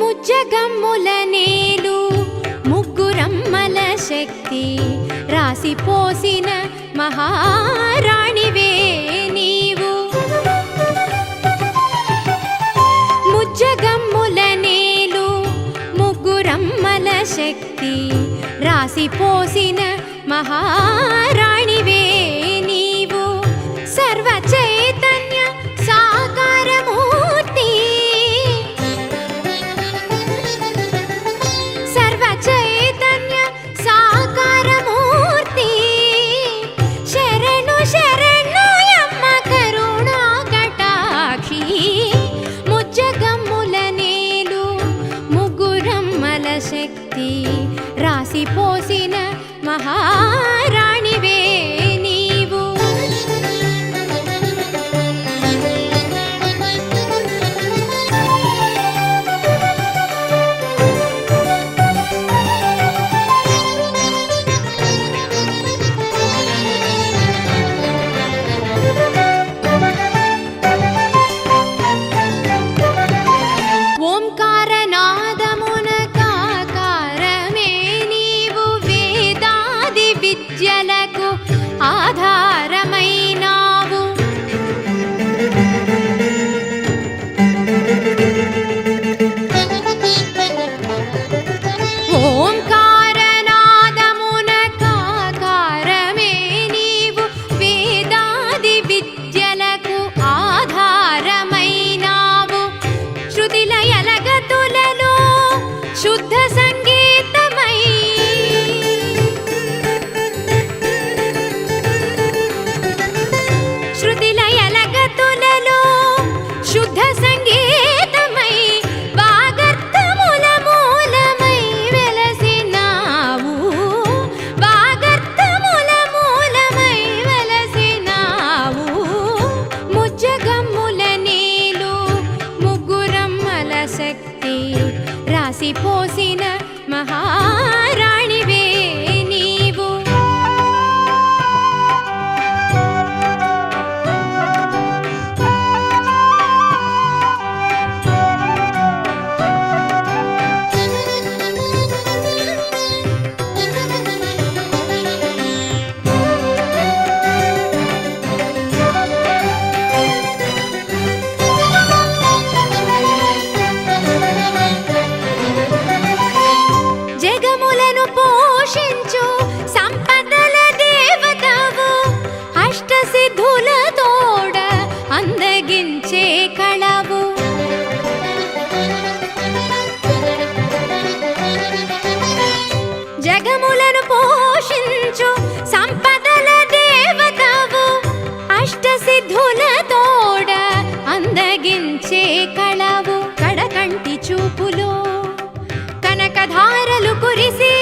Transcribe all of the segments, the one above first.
ముజ్జగమ్ముల నేలు ముగ్గురమ్మల శక్తి రాసిపోసిన మహారాణివే నీవు. ముజ్జగమ్ముల నేలు ముగ్గురమ్మల శక్తి రాసిపోసిన మహా పోసిన మహారా शुद्ध తలుపులో కనకధారలు కురిసి.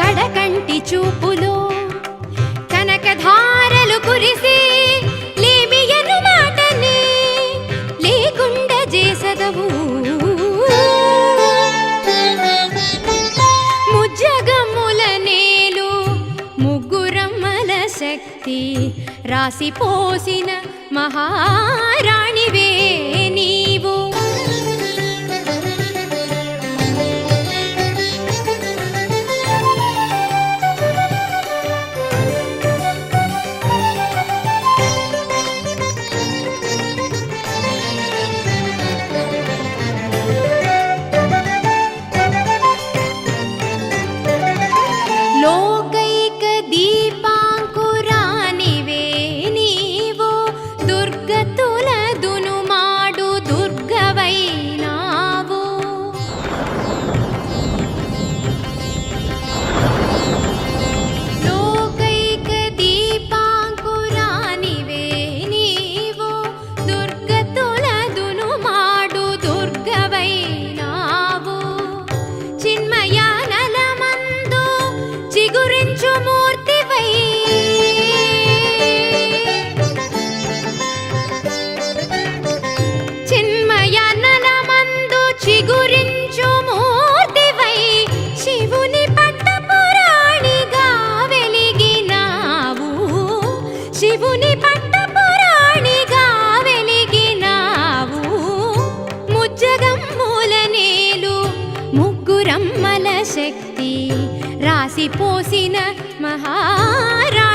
కడకంటి చూపులో కనకధారలు కురిసి. లేమి ఎరుమాటని లేకుండా చేసదవు. రాసి పోసిన మహారాణివే దుర్గతో శివుని పట్ట పురాణిగా వెలిగినావు. ముజ్జగమ్ముల నీలు ముగ్గురమ్మల శక్తి రాసి పోసిన మహారా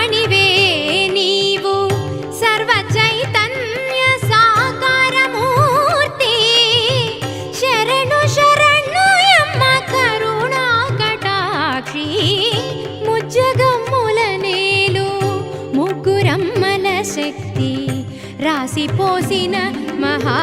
రాసి పోసిన మహా